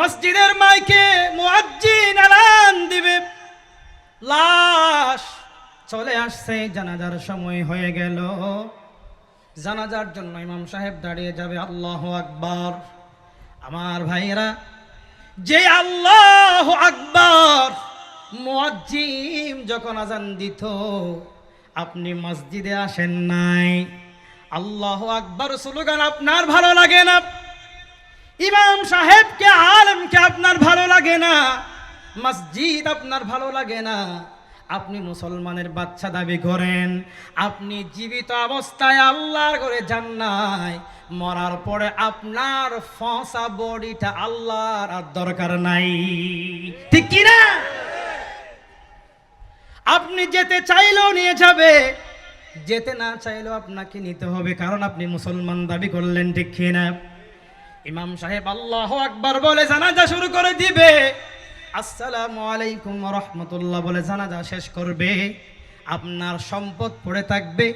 মসজিদের মাইকে মুয়াজ্জিন এলান দিবে। লাশ চলে আসছে, জানাজার সময় হয়ে গেল। জানাজার জন্য ইমাম সাহেব দাঁড়িয়ে যাবে, আল্লাহ আকবার। আমার ভাইয়েরা, যে আল্লাহ আকবার মুয়াজ্জিম যখন আজান দিত, আপনি মসজিদে আসেন নাই। আল্লাহ আকবার স্লোগান, আপনার ভালো লাগে না। ইমাম সাহেবকে আলমকে আপনার ভালো লাগে না? মসজিদ আপনার ভালো লাগে না? আপনি মুসলমানের বাচ্চা দাবি করেন, আপনি জীবিত অবস্থায় আল্লাহর করে যান নাই, মরার পরে আপনার ফসা বডিটা আল্লাহর আর দরকার নাই। ঠিক কি না? আপনি যেতে চাইলেও নিয়ে যাবে, যেতে না চাইলেও আপনাকে নিতে হবে, কারণ আপনি মুসলমান দাবি করলেন, ঠিক কি না? ইমাম সাহেব আল্লাহ আকবার বলে জানাজা শুরু করে দিবে। আসসালামু আলাইকুম রহমতুল্লাহ বলে জানাজা শেষ করবে। আপনার সম্পদ পড়ে থাকবে।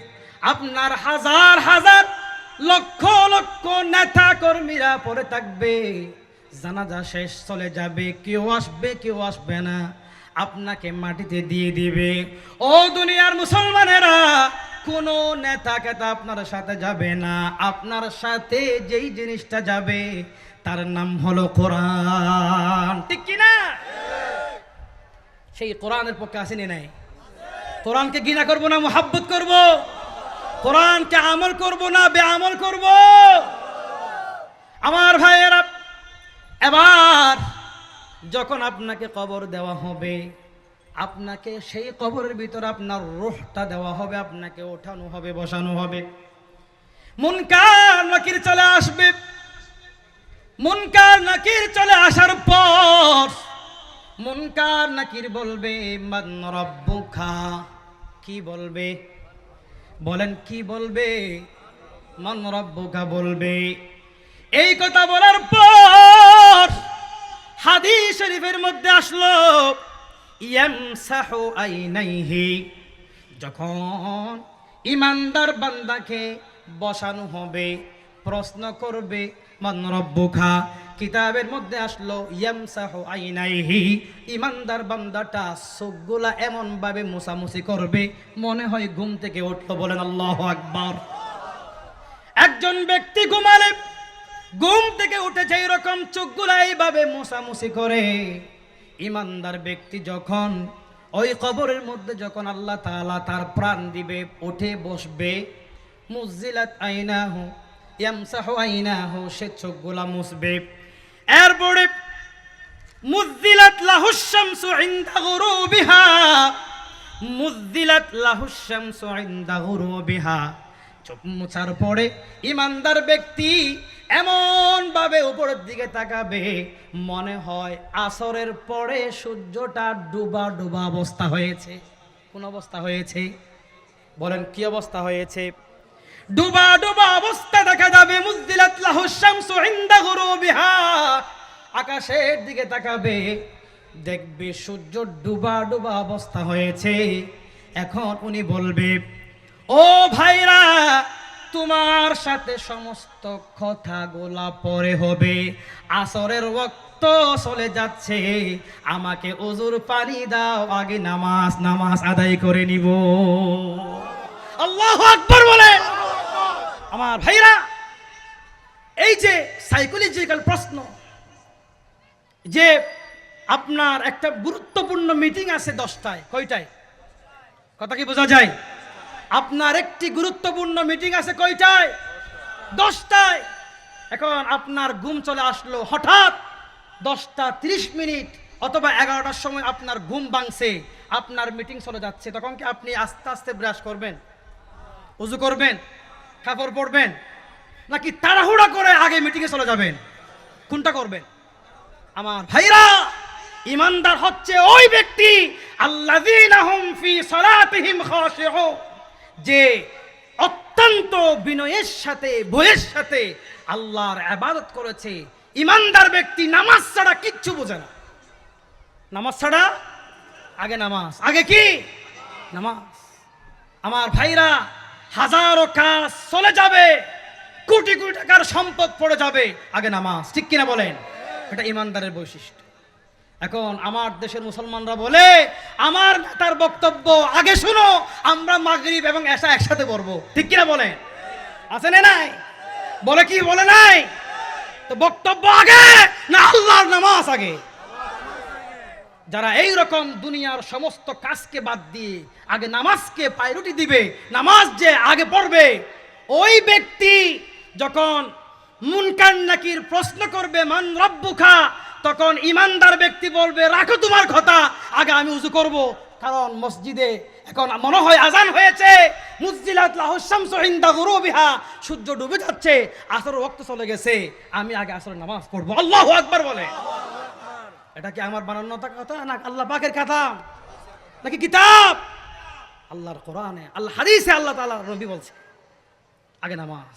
আপনার হাজার হাজার লক্ষ লক্ষ নেতা কর্মীরা পড়ে থাকবে। জানাজা শেষ চলে যাবে, কেউ আসবে কেউ আসবে না। আপনাকে মাটিতে দিয়ে দিবে। ও দুনিয়ার মুসলমানেরা কোন নেতা কেতা আপনার সাথে যাবে না। আপনার সাথে যেই জিনিসটা যাবে, তার নাম হলো কোরআন। ঠিক কিনা সেই কোরআনের পক্ষে আসেনি নাই। কোরআনকে ঘৃণা করব না, মোহাব্বত করব? কোরআনকে আমল করব না বে আমল করব? আমার ভাইয়েরা, এবার যখন আপনাকে কবর দেওয়া হবে আপনাকে সেই কবরের ভিতরে আপনার রোহটা দেওয়া হবে, আপনাকে ওঠানো হবে, বসানো হবে। মুনকার নাকির চলে আসবে। মুনকার নাকির চলে আসার পর মুনকার নাকির বলবে রব্বুকা। কি বলবে? বলেন, কি বলবে? মান বলবে। এই কথা বলার পর হাদিস শরীফের মধ্যে আসলো যখন ইমানদার বান্দাকে বসানো হবে, প্রশ্ন করবে, মান কিতাবের মধ্যে আসলো ইমানদার বান্দাটা চোখগুলা এমন ভাবে মুসামুসি করবে, মনে হয় ঘুম থেকে উঠল বলেন আল্লাহ আকবার। একজন ব্যক্তি ঘুমালে, ঘুম থেকে উঠেছে এরকম চোখগুলা এইভাবে মোছামুছি করে ইমানদার ব্যক্তি যখন ওই কবরের মধ্যে যখন আল্লাহ তাআলা তার প্রাণ দিবে, উঠে বসবে, মুজিলাত আইনাহু, ইয়ামসাহু আইনাহু, সে চোখগুলা মুছবে। এরপরে মুজিলাত লাহুস শামসু ইনদা গুরুবিহা, মুজিলাত লাহুস শামসু ইনদা গুরুবিহা। চোখ মুছার পরে ইমানদার ব্যক্তি এমন ভাবে উপরের দিকে তাকাবে, মনে হয় আসরের পরে সূর্যটা ডুবা ডুবা অবস্থা হয়েছে। কোন অবস্থা হয়েছে? বলেন, কি অবস্থা হয়েছে? ডুবা ডুবা অবস্থা দেখা যাবে আকাশের দিকে তাকাবে, দেখবে সূর্য ডুবা ডুবা অবস্থা হয়েছে। এখন উনি বলবে, ও ভাইরা তোমার সাথে সমস্ত কথাগুলা পরে হবে। আসরের রক্ত চলে যাচ্ছে। আমাকে ওজুর পানি দাও, আগে নামাজ নামাজ আদায় করে নিব। আল্লাহ আকবর বলে। আমার ভাইরা, এই যে সাইকোলজিক্যাল প্রশ্ন, যে আপনার একটা গুরুত্বপূর্ণ মিটিং আছে দশটায়, কয়টায়? কথা কি বোঝা যায়? আপনার একটি গুরুত্বপূর্ণ মিটিং আছে কয়টায়? দশটায়। এখন আপনার ঘুম চলে আসলো হঠাৎ দশটা তিরিশ মিনিট অথবা এগারোটার সময় আপনার ঘুম ভাঙছে, আপনার মিটিং চলে যাচ্ছে। তখন কি আপনি আস্তে আস্তে ব্রাশ করবেন? উজু করবেন? কাপড় পরবেন? নাকি তাড়াহুড়া করে আগে মিটিংয়ে চলে যাবেন? কোনটা করবেন? আমার ভাইরা, ইমানদার হচ্ছে ওই ব্যক্তি, আল্লাযীনা যে অত্যন্ত বিনয়ের সাথে, বইয়ের সাথে আল্লাহর ইবাদত করেছে, ইমানদার ব্যক্তি নামাজ ছাড়া কিচ্ছু বোঝে না। নামাজ ছাড়া? আগে নামাজ। আগে কি? নামাজ। আমার ভাইরা, হাজারো কাজ চলে যাবে, কোটি কোটি টাকার সম্পদ পড়ে যাবে, আগে নামাজ। ঠিক কিনা বলেন? এটা ইমানদারের বৈশিষ্ট্য। এখন আমার দেশের মুসলমানরা বলে, আমার নেতার বক্তব্য, আগে শুনো, আমরা মাগরিব এবং এসা একসাথে পড়ব। ঠিক কিনা বলে আছে না নাই? বলে কি, বলে নাই? তো বক্তব্য আগে না আল্লাহর নামাজ আগে? যারা এই রকম দুনিয়ার সমস্ত কাজকে বাদ দিয়ে আগে নামাজকে পায়রুটি দিবে, নামাজ যে আগে পড়বে, ওই ব্যক্তি যখন মুনকান নাকির প্রশ্ন করবে, মান রব্বুখা তখন ইমানদার ব্যক্তি বলবে, রাখো তোমার কথা, আগে আমি উজু করব। কারণ মসজিদে এখন মনে হয় আজান হয়েছে। মুসজিলাত লাহুসামস ইনদা গুরুবিহা, সূর্য ডুবে যাচ্ছে আসর রক্ত চলে গেছে, আমি আগে আসরের নামাজ পড়ব। আল্লাহু আকবার বলে। এটা কি আমার বানানো কথা না আল্লাহ পাকের কথা? নাকি কিতাব? আল্লাহর কোরআনে, আল্লাহ হাদিসে আল্লাহ তাআলা নবী বলছে, আগে নামাজ।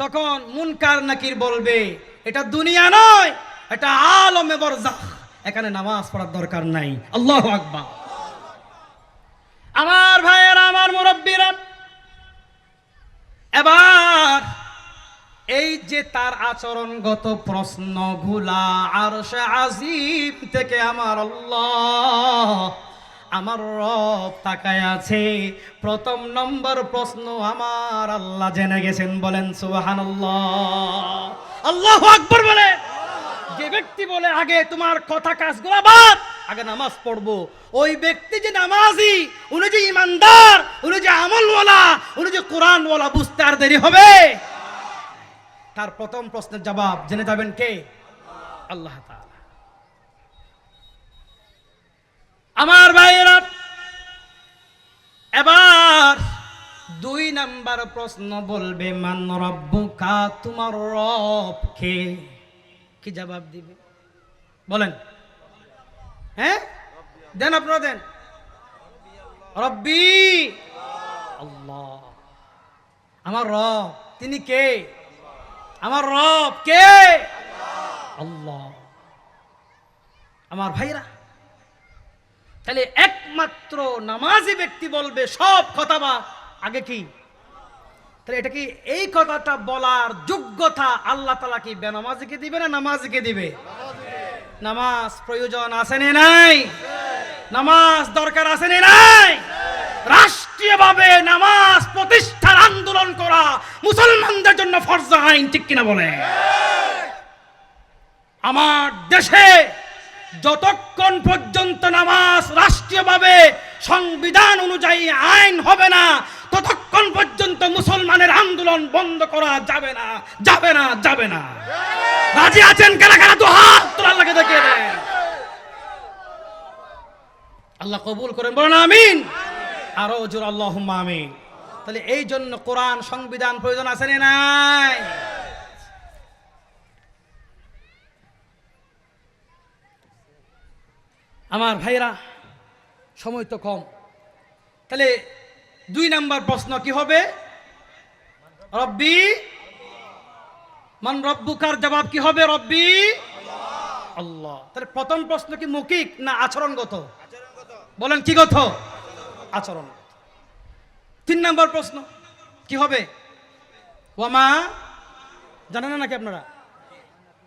তখন মুনকার নাকির বলবে, এটা দুনিয়া নয় এটা আলমে বরজাখ এখানে নামাজ পড়ার দরকার নাই। আল্লাহ আকবার। আমার ভাইয়েরা, আমার মুরব্বীরা, এবার এই যে তার আচরণগত প্রশ্ন প্রশ্নগুলা আর সে আজিম থেকে আমার আল্লাহ, আমার রব তাকায় আছে। প্রথম নম্বর প্রশ্ন আমার আল্লাহ জেনে গেছেন, বলেন সুবাহান আল্লাহ আকবর বলে যে ব্যক্তি বলে, আগে তোমার কথা কাজগুলা বাদ, আগে নামাজ পড়ব। ওই ব্যক্তি যে নামাজি, উনি যে ইমানদার, উনি যে আমলওয়ালা, উনি যে কোরআনওয়ালা, বুঝতে আর দেরি হবে। তার প্রথম প্রশ্নের জবাব জেনে যাবেন কে? আল্লাহ আমার ভাইয়েরা, এবার দুই নাম্বার প্রশ্ন বলবে, মান রব্বুকা, তোমার রব কে কি জবাব দিবে? বলেন। হ্যাঁ? দেন আপনারা দেন। রব্বি! আল্লাহ। আমার রব, তিনি কে? আমার রব কে? আল্লাহ। আমার ভাইরা, তাহলে একমাত্র নামাজি ব্যক্তি বলবে সব কথা বা আগে কি? তাহলে এটা কি এই কথাটা বলার যোগ্যতা আল্লাহ তালা কি বেনামাজিকে দিবে না নামাজিকে দিবে? নামাজ প্রয়োজন আছে নে নাই? নামাজ দরকার আছে নে নাই? রাষ্ট্রীয়ভাবে নামাজ প্রতিষ্ঠার আন্দোলন করা মুসলমানদের জন্য ফরজ আইন, ঠিক কিনা বলে আমার দেশে যতক্ষণ পর্যন্ত নামাজ রাষ্ট্রীয়ভাবে সংবিধান অনুযায়ী আইন হবে না পর্যন্ত মুসলমানের আন্দোলন বন্ধ করা যাবে না যাবে না যাবে না। রাজি আছেন কারা কারা তো হাত তোলা লাগে দেখিয়ে দেন। আল্লাহ কবুল করেন, বলেন আমিন। আরও জোর আল্লাহ আমিন। তাহলে এই জন্য কোরআন সংবিধান প্রয়োজন আছে না নাই? আমার ভাইরা সময় তো কম। তাহলে দুই নাম্বার প্রশ্ন কি হবে? রব্বি, মান রব্বুকার জবাব কি হবে রব্বি? আল্লাহ। তাহলে প্রথম প্রশ্ন কি মৌখিক না আচরণগত? বলেন কি গত? আচরণ। তিন নম্বর প্রশ্ন, কি হবে? ওয়ামা, জানেন না নাকি আপনারা?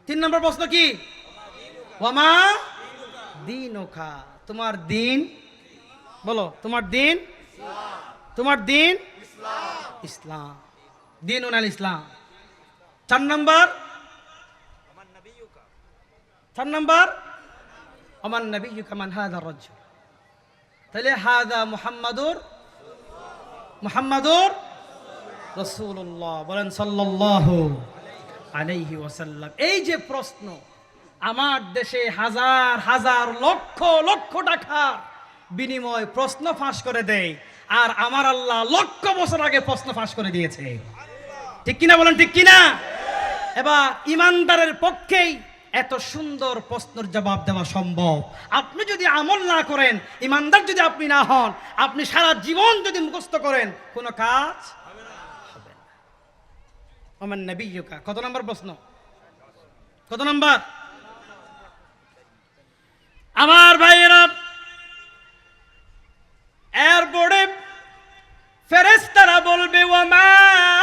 তিন নম্বর প্রশ্ন কি? ওয়ামা দিন ওখা তোমার দিন, বলো, তোমার দিন? তোমার দিন? ইসলাম। দিন ইসলাম চার নম্বর চার নম্বর আমার নবী হাদা তাহলে হাদা মুহাম্মাদুর মুহাম্মাদুর রসুল্লাহ বলেন সাল্লাল্লাহু আলাইহি এই যে প্রশ্ন, আমার দেশে হাজার হাজার, লক্ষ লক্ষ টাকার বিনিময় প্রশ্ন ফাঁস করে দেয়, আর আমার আল্লাহ লক্ষ বছর আগে প্রশ্ন ফাঁস করে দিয়েছে। ঠিক কিনা বলেন, ঠিক কিনা? এবার ইমানদারের পক্ষেই এত সুন্দর প্রশ্নের জবাব দেওয়া সম্ভব। আপনি যদি আমল না করেন, ইমানদার যদি আপনি না হন, আপনি সারা জীবন যদি মুখস্থ করেন, কোনো কাজ কত নম্বর প্রশ্ন? কত নম্বর? আমার ভাইয়েরা, এরপরে ফেরেস্তারা বলবে ওয়ামায়ুদিরিক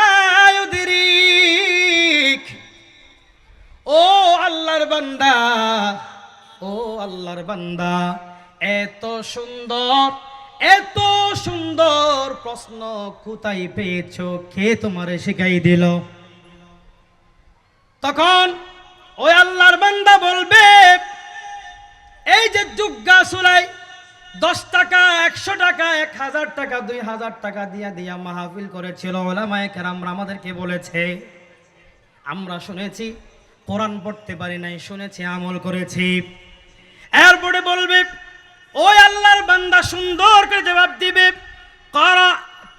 ও আল্লাহর বান্দা, ও আল্লাহর বান্দা, এত সুন্দর এত সুন্দর প্রশ্ন কোথায় পেয়েছ? কে তোমারে শিখাই দিল? তখন ওই আল্লাহর বান্দা বলবে, এই যে যুগা সুলাই দশ টাকা, একশো টাকা, এক হাজার টাকা, দুই হাজার টাকা দিয়া দিয়া মাহফিল করেছিল ওলামায় কেরামরা আমাদেরকে বলেছে। আমরা শুনেছি কোরআন পড়তে পারি নাই, শুনেছি, আমল করেছি। এরপরে বলবে, ওই আল্লাহর বান্দা সুন্দর করে জবাব দিবে করা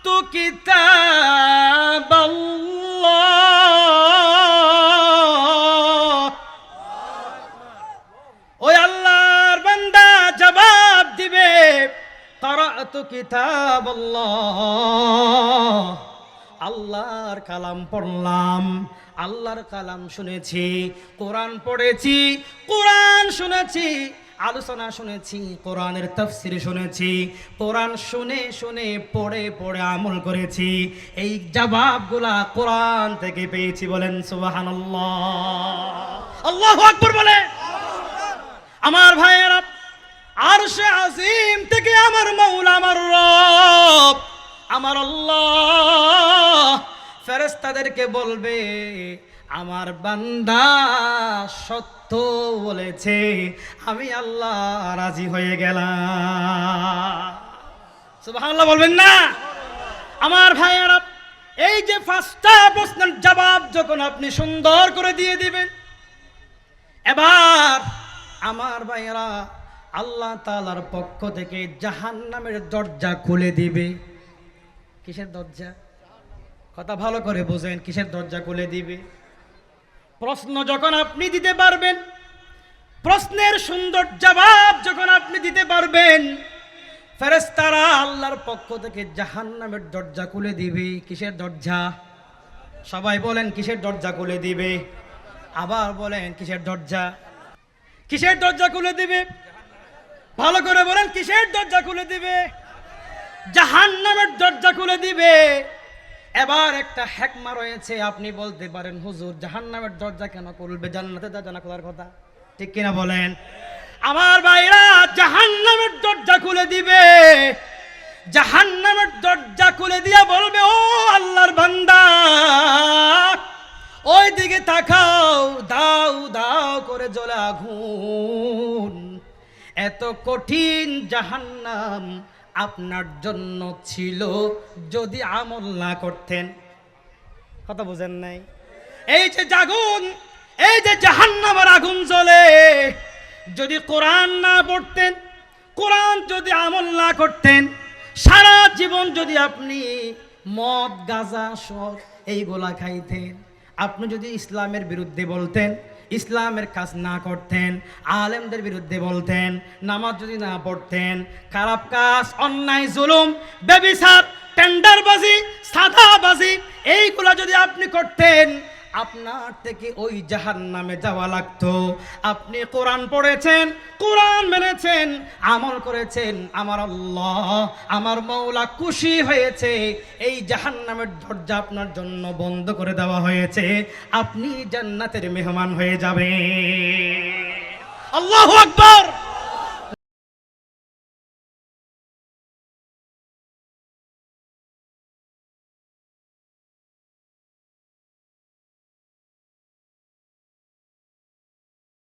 তু ওই আল্লাহর বান্দা জবাব দিবে করা তু কিতাব আল্লাহর কালাম পড়লাম, আল্লাহর কালাম শুনেছি, কোরআন পড়েছি, কোরআন শুনেছি, আলোচনা শুনেছি, কোরআনের তফসির শুনেছি, কোরআন শুনে শুনে পড়ে পড়ে আমল করেছি। এই জবাবগুলা কোরআন থেকে পেয়েছি বলেন সুবহানাল্লাহ। আল্লাহ আকবার বলে আমার ভাইয়েরা আর সে আজিম থেকে আমার মৌলা, আমার রব, আমার আল্লাহ। ফেরেস্তাদেরকে বলবে, আমার বান্দা সত্য বলেছে, আমি আল্লাহ রাজি হয়ে গেলাম। বলবেন না? আমার ভাইয়েরা, এই যে পাঁচটা প্রশ্নের জবাব যখন আপনি সুন্দর করে দিয়ে দিবেন, এবার আমার ভাইয়েরা আল্লাহ তালার পক্ষ থেকে জাহান নামের দরজা খুলে দিবে। কিসের দরজা? কথা ভালো করে বোঝেন, কিসের দরজা খুলে দিবে? প্রশ্ন যখন আপনি দিতে পারবেন, প্রশ্নের সুন্দর জবাব যখন আপনি দিতে পারবেন ফেরেস্তারা আল্লাহর পক্ষ থেকে জাহান নামের দরজা খুলে দিবে। কিসের দরজা? সবাই বলেন, কিসের দরজা খুলে দিবে? আবার বলেন, কিসের দরজা? কিসের দরজা খুলে দিবে? ভালো করে বলেন, কিসের দরজা খুলে দিবে? জাহান্নামের দরজা খুলে দিবে। এবার একটা হ্যাকমা রয়েছে, আপনি বলতে পারেন, হুজুর, জাহান্নামের দরজা কেন খুলবে? জান্নাতে দরজা না খোলার কথা। ঠিক কিনা বলেন? আমার ভাইরা, জাহান্নামের দরজা খুলে দিবে। জাহান্নামের দরজা খুলে দিয়া বলবে, ও আল্লাহর বান্দা ওই দিকে তাকাও, দাও দাও করে জ্বলা আগুন এত কঠিন জাহান্নাম আপনার জন্য ছিল যদি আমল না করতেন। কথা বুঝেন নাই? এই যে জাগুন, এই যে জাহান্নামের আগুন জ্বলে, যদি কোরআন না পড়তেন, কোরআন যদি আমল না করতেন, সারা জীবন যদি আপনি মদ, গাঁজা সব এইগুলা খাইতেন, আপনি যদি ইসলামের বিরুদ্ধে বলতেন ইসলামের কাজ না করতেন, আলেমদের বিরুদ্ধে বলতেন, নামাজ যদি না পড়তেন, খারাপ কাজ, অন্যায়, জুলুম বেবিসার টেন্ডারবাজি, সাদাবাজি, এইগুলো যদি আপনি করতেন আপনার থেকে ওই জাহান নামে যাওয়া লাগতো। আপনি কোরআন পড়েছেন, কোরআন মেনেছেন, আমল করেছেন, আমার আল্লাহ, আমার মৌলা খুশি হয়েছে। এই জাহান নামের দরজা আপনার জন্য বন্ধ করে দেওয়া হয়েছে। আপনি জান্নাতের মেহমান হয়ে যাবে আল্লাহ আকবার!